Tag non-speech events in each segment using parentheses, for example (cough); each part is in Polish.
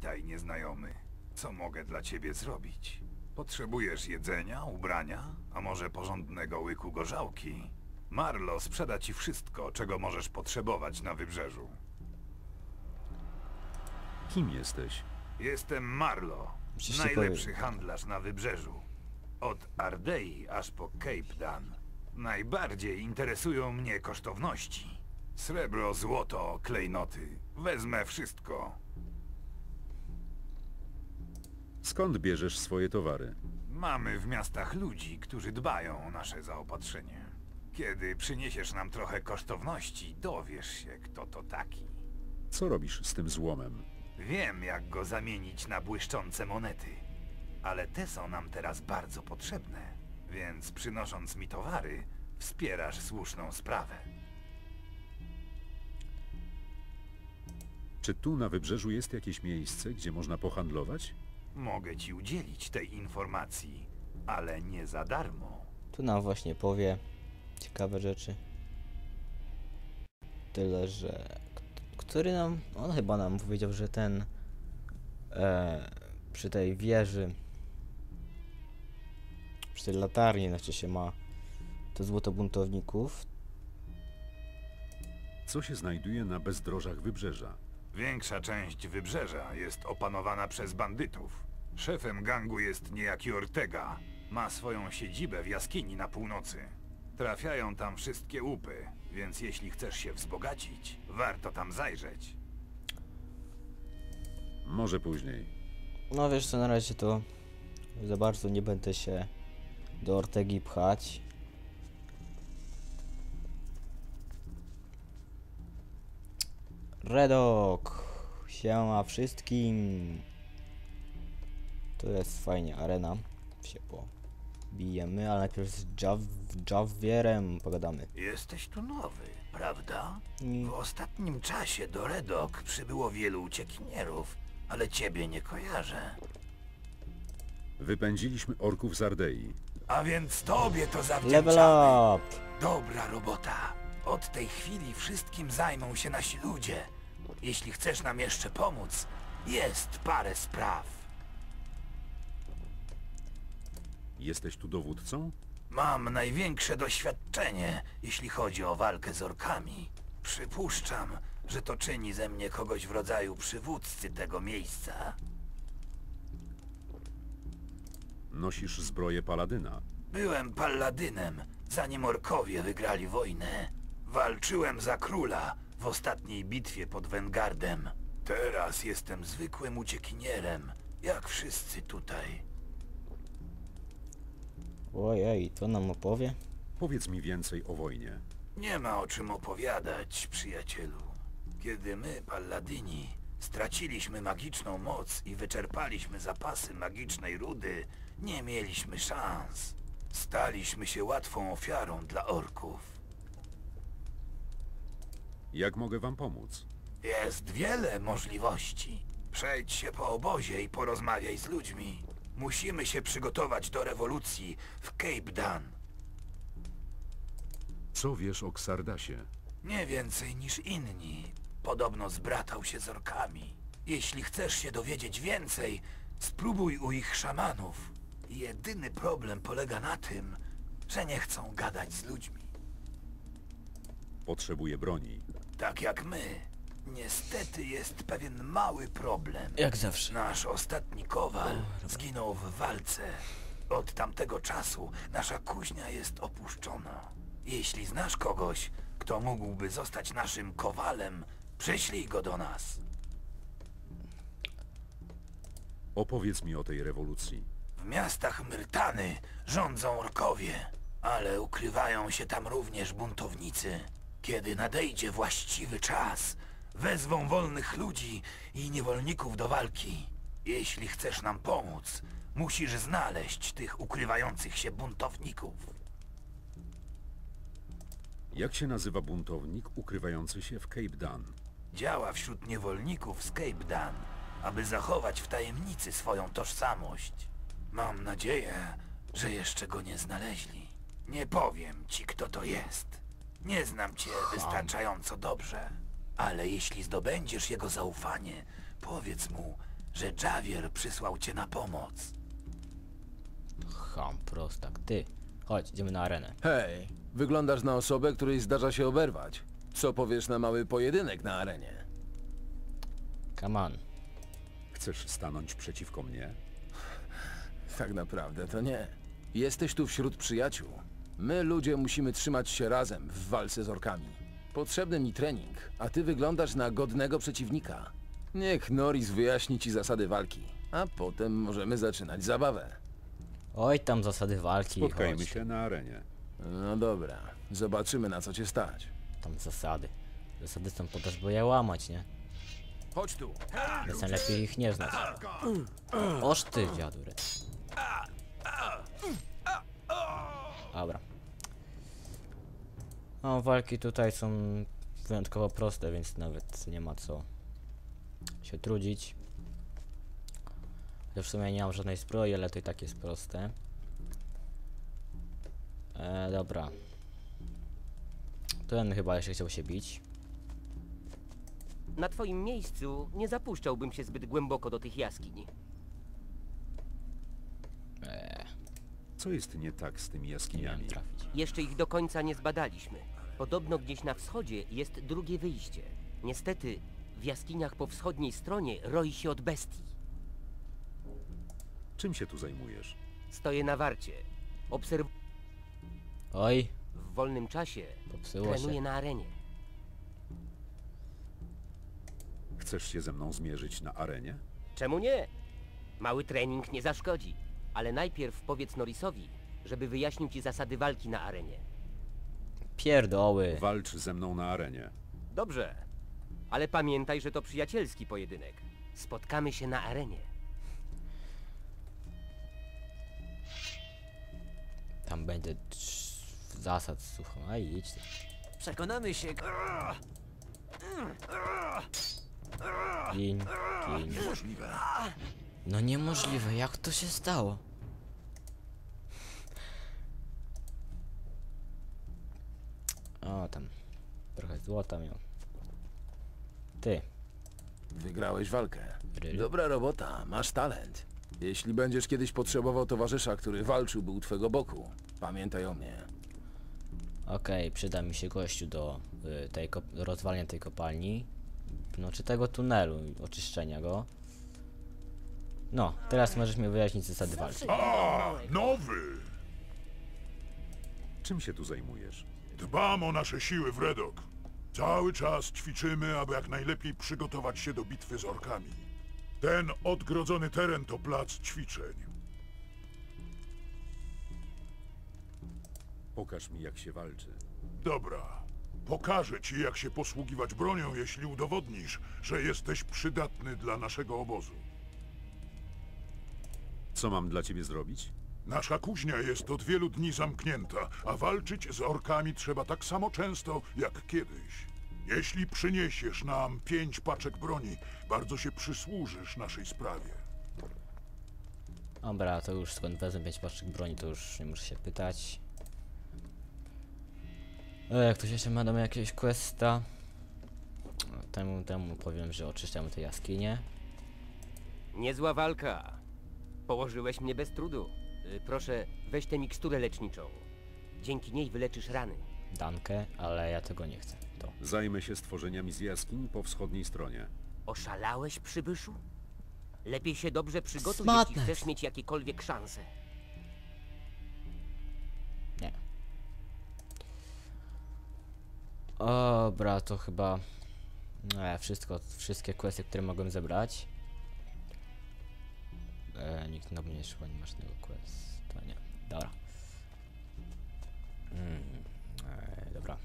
Witaj, nieznajomy. Co mogę dla ciebie zrobić? Potrzebujesz jedzenia, ubrania, a może porządnego łyku gorzałki? Marlo sprzeda ci wszystko, czego możesz potrzebować na wybrzeżu. Kim jesteś? Jestem Marlo, Przecież najlepszy handlarz na wybrzeżu. Od Ardei aż po Cape Dan. Najbardziej interesują mnie kosztowności. Srebro, złoto, klejnoty. Wezmę wszystko. Skąd bierzesz swoje towary? Mamy w miastach ludzi, którzy dbają o nasze zaopatrzenie. Kiedy przyniesiesz nam trochę kosztowności, dowiesz się, kto to taki. Co robisz z tym złomem? Wiem, jak go zamienić na błyszczące monety. Ale te są nam teraz bardzo potrzebne, więc przynosząc mi towary, wspierasz słuszną sprawę. Czy tu na wybrzeżu jest jakieś miejsce, gdzie można pohandlować? Mogę ci udzielić tej informacji, ale nie za darmo. Tu nam właśnie powie ciekawe rzeczy. Tyle, że... Który nam... On chyba nam powiedział, że ten... E, przy tej wieży... Przy tej latarni, znaczy się ma... To złoto buntowników. Co się znajduje na bezdrożach wybrzeża? Większa część wybrzeża jest opanowana przez bandytów. Szefem gangu jest niejaki Ortega. Ma swoją siedzibę w jaskini na północy. Trafiają tam wszystkie łupy, więc jeśli chcesz się wzbogacić, warto tam zajrzeć. Może później. No wiesz co, na razie to... Za bardzo nie będę się do Ortegi pchać. Redok! Siema wszystkim! To jest fajnie, arena. Się pobijemy, ale najpierw z Jav Javierem pogadamy. Jesteś tu nowy, prawda? I W ostatnim czasie do Redok przybyło wielu uciekinierów, ale ciebie nie kojarzę. Wypędziliśmy orków z Ardei. A więc tobie to level zawdzięczamy. up! Dobra robota. Od tej chwili wszystkim zajmą się nasi ludzie. Jeśli chcesz nam jeszcze pomóc, jest parę spraw. Jesteś tu dowódcą? Mam największe doświadczenie, jeśli chodzi o walkę z orkami. Przypuszczam, że to czyni ze mnie kogoś w rodzaju przywódcy tego miejsca. Nosisz zbroję paladyna. Byłem palladynem, zanim orkowie wygrali wojnę. Walczyłem za króla w ostatniej bitwie pod Wengardem. Teraz jestem zwykłym uciekinierem, jak wszyscy tutaj. Ojej, to nam opowie? Powiedz mi więcej o wojnie. Nie ma o czym opowiadać, przyjacielu. Kiedy my, Palladyni, straciliśmy magiczną moc i wyczerpaliśmy zapasy magicznej rudy, nie mieliśmy szans. Staliśmy się łatwą ofiarą dla orków. Jak mogę wam pomóc? Jest wiele możliwości. Przejdź się po obozie i porozmawiaj z ludźmi. Musimy się przygotować do rewolucji w Cape Dan. Co wiesz o Xardasie? Nie więcej niż inni. Podobno zbratał się z orkami. Jeśli chcesz się dowiedzieć więcej, spróbuj u ich szamanów. Jedyny problem polega na tym, że nie chcą gadać z ludźmi. Potrzebuję broni. Tak jak my. Niestety jest pewien mały problem. Jak zawsze. Nasz ostatni kowal zginął w walce. Od tamtego czasu nasza kuźnia jest opuszczona. Jeśli znasz kogoś, kto mógłby zostać naszym kowalem, przyślij go do nas. Opowiedz mi o tej rewolucji. W miastach Myrtany rządzą orkowie, ale ukrywają się tam również buntownicy. Kiedy nadejdzie właściwy czas, wezwą wolnych ludzi i niewolników do walki. Jeśli chcesz nam pomóc, musisz znaleźć tych ukrywających się buntowników. Jak się nazywa buntownik ukrywający się w Cape Dan? Działa wśród niewolników z Cape Dan, aby zachować w tajemnicy swoją tożsamość. Mam nadzieję, że jeszcze go nie znaleźli. Nie powiem ci, kto to jest. Nie znam cię wystarczająco dobrze. Ale jeśli zdobędziesz jego zaufanie, powiedz mu, że Javier przysłał cię na pomoc. Ham, prostak, ty. Chodź, idziemy na arenę. Hej, wyglądasz na osobę, której zdarza się oberwać. Co powiesz na mały pojedynek na arenie? Come on. Chcesz stanąć przeciwko mnie? Tak naprawdę to nie. Jesteś tu wśród przyjaciół. My, ludzie, musimy trzymać się razem w walce z orkami. Potrzebny mi trening, a ty wyglądasz na godnego przeciwnika. Niech Norris wyjaśni ci zasady walki, a potem możemy zaczynać zabawę. Oj, tam zasady walki. Spotkajmy chodź. się na arenie. No dobra, zobaczymy na co cię stać. Tam zasady. Zasady są po to, żeby je łamać, nie? Chodź tu. Więc najlepiej ich nie znać. Oż ty, dziadury. Dobra. No, walki tutaj są wyjątkowo proste, więc nawet nie ma co się trudzić. Ja w sumie nie mam żadnej zbroi, ale to i tak jest proste. E, dobra. Ten chyba jeszcze chciał się bić. Na twoim miejscu nie zapuszczałbym się zbyt głęboko do tych jaskiń. Co jest nie tak z tymi jaskiniami? Jeszcze ich do końca nie zbadaliśmy. Podobno gdzieś na wschodzie jest drugie wyjście. Niestety, w jaskiniach po wschodniej stronie roi się od bestii. Czym się tu zajmujesz? Stoję na warcie. Obserwuję Oj, w wolnym czasie. popsyło Trenuję się. na arenie. Chcesz się ze mną zmierzyć na arenie? Czemu nie? Mały trening nie zaszkodzi. Ale najpierw powiedz Norrisowi, żeby wyjaśnił ci zasady walki na arenie. Pierdoły. Walcz ze mną na arenie. Dobrze. Ale pamiętaj, że to przyjacielski pojedynek. Spotkamy się na arenie. Tam będzie trz- zasad, słuchaj. A idź ty. Przekonamy się. Gin, gin. No niemożliwe, jak to się stało? O, tam. Trochę złota miał. Ty, Wygrałeś walkę. Really? Dobra robota, masz talent. Jeśli będziesz kiedyś potrzebował towarzysza, który walczyłby u twego boku, pamiętaj o mnie. okej, przyda mi się gościu do y, tej do rozwalenia tej kopalni. No, czy tego tunelu, i oczyszczenia go. No, teraz możesz mi wyjaśnić zasady walki. A, nowy! Czym się tu zajmujesz? Dbam o nasze siły w Redok. Cały czas ćwiczymy, aby jak najlepiej przygotować się do bitwy z orkami. Ten odgrodzony teren to plac ćwiczeń. Pokaż mi, jak się walczy. Dobra. Pokażę ci, jak się posługiwać bronią, jeśli udowodnisz, że jesteś przydatny dla naszego obozu. Co mam dla ciebie zrobić? Nasza kuźnia jest od wielu dni zamknięta, a walczyć z orkami trzeba tak samo często jak kiedyś. Jeśli przyniesiesz nam pięć paczek broni, bardzo się przysłużysz naszej sprawie. Dobra, to już skąd wezmę pięć paczek broni, to już nie muszę się pytać. E, jak ktoś jeszcze ma do mnie jakiegoś questa, temu, temu powiem, że oczyszczamy te jaskinie. Niezła walka. Położyłeś mnie bez trudu. Y, Proszę, weź tę miksturę leczniczą. Dzięki niej wyleczysz rany. Dankę, ale ja tego nie chcę. To. Zajmę się stworzeniami z jaskiń po wschodniej stronie. Oszalałeś, przybyszu? Lepiej się dobrze przygotuj, Smartness. jeśli chcesz mieć jakiekolwiek szanse. Nie. Dobra, to chyba... E, wszystko, wszystkie questy, które mogłem zebrać. E, nikt na mnie nie szło, nie masz tego questa, nie. Dobra. Mm, e, dobra.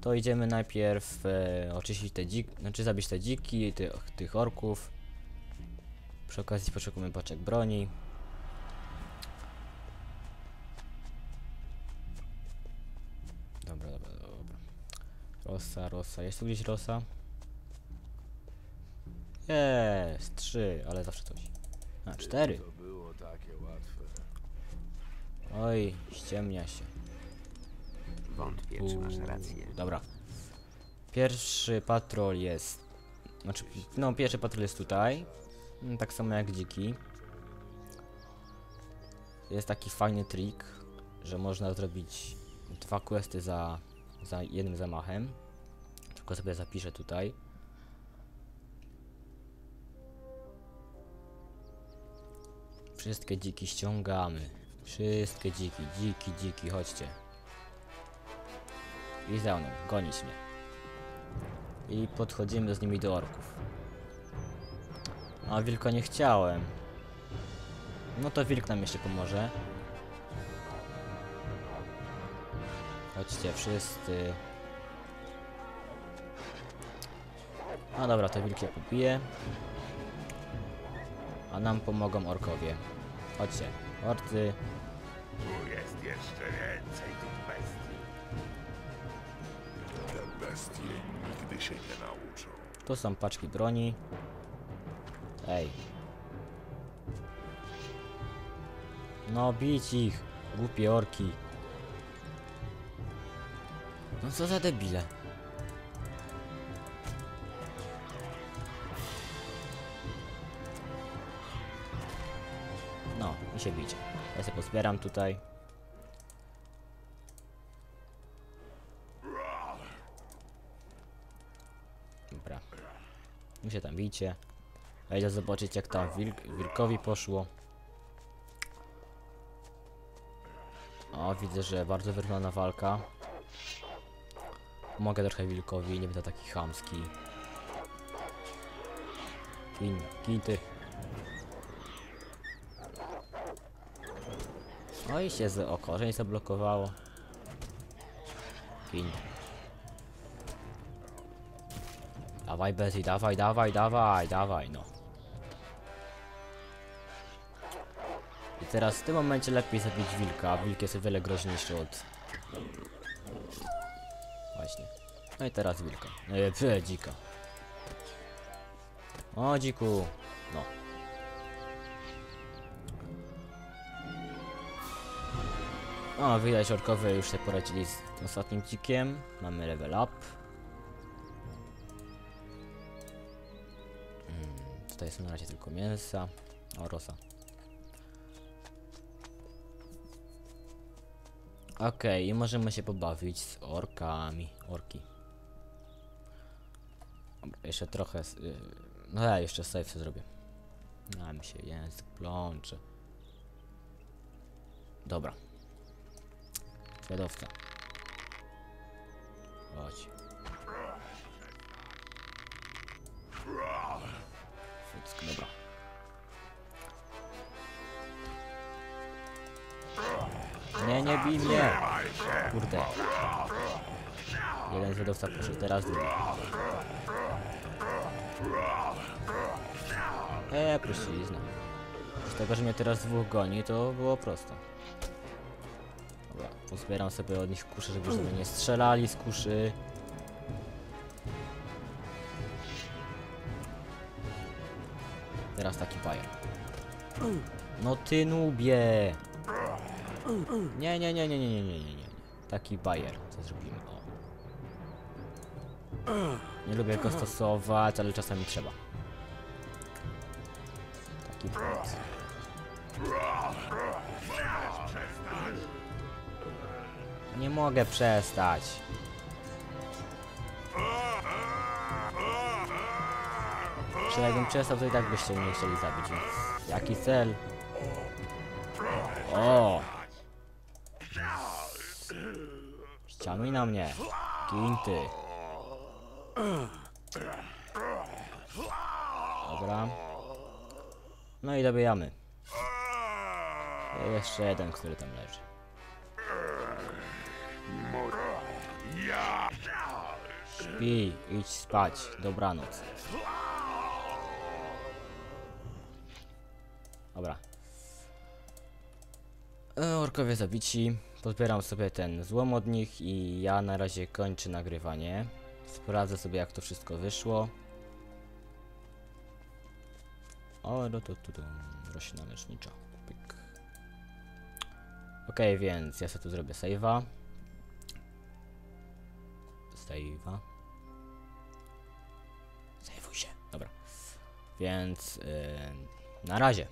To idziemy najpierw e, oczyścić te dziki, znaczy zabić te dziki, tych, tych orków. Przy okazji poszukamy paczek broni. Dobra, dobra, dobra. Rosa, Rosa. Jest tu gdzieś Rosa? Jest, trzy, ale zawsze coś. A, cztery. było takie łatwe. Oj, ściemnia się. Wątpię, czy masz rację. Dobra. Pierwszy patrol jest. Znaczy, no, pierwszy patrol jest tutaj. Mm, Tak samo jak dziki. Jest taki fajny trik, że można zrobić dwa questy za, za jednym zamachem. Tylko sobie zapiszę tutaj. Wszystkie dziki ściągamy. Wszystkie dziki, dziki, dziki, chodźcie. I za mną, gonić mnie. I podchodzimy z nimi do orków. A wilka nie chciałem. No to wilk nam jeszcze pomoże. Chodźcie wszyscy. No dobra, to wilk je pobije. A nam pomogą orkowie. Chodźcie, orcy. Tu jest jeszcze więcej tych bestii. Te bestie nigdy się nie nauczą. Tu są paczki broni. Ej. No bić ich, głupie orki. No co za debile. No, i się bicie. Ja się pozbieram tutaj. Dobra. Mi się tam bicie. Ja idę zobaczyć jak tam wilk, wilkowi poszło. O, widzę, że bardzo wyrównana walka. Mogę trochę wilkowi, nie będę taki chamski. Gin, gin ty. No i się z okorzeń zablokowało. Gin. Dawaj Bezi, dawaj, dawaj, dawaj, dawaj, no. I teraz w tym momencie lepiej zabić wilka. Wilk jest o wiele groźniejszy od... Właśnie. No i teraz wilka. Pie, (laughs) dzika. O, dziku. O, widać orkowie już się poradzili z ostatnim dzikiem. Mamy level up. Tutaj są na razie tylko mięsa. O, rosa. Okej, i możemy się pobawić z orkami. Orki. Dobra, jeszcze trochę. y, No ja jeszcze save zrobię. A mi się język plącze. Dobra. Zwiadowca. Chodź. Wszystko, dobra. Nie, nie bij mnie! Kurde. Jeden zwiadowca poszedł, teraz drugi. Eee, prościzna. Z tego, że mnie teraz dwóch goni, to było prosto. Dobra, pozbieram sobie od nich kuszy, żeby sobie nie strzelali z kuszy. Teraz taki bajer. No ty nubie! Nie, nie, nie, nie, nie, nie, nie, nie, nie. Taki bajer, co zrobimy, o. Nie lubię go stosować, ale czasami trzeba. Taki błąd. Nie mogę przestać. Czy jakbym przestał, to i tak byście mnie chcieli zabić. Jaki cel? O! Ścianuj na mnie. Gin ty. Dobra. No i dobijamy. Jeszcze jeden, który tam leży. Śpi, idź spać. Dobranoc. Dobra. E, Orkowie zabici. Pozbieram sobie ten złom od nich i ja na razie kończę nagrywanie. Sprawdzę sobie jak to wszystko wyszło. O, no to tu, tu, roślina lecznicza. Pyk. Okej, więc ja sobie tu zrobię save'a. Save'a. Sejwuj się. Dobra. Więc yy, na razie.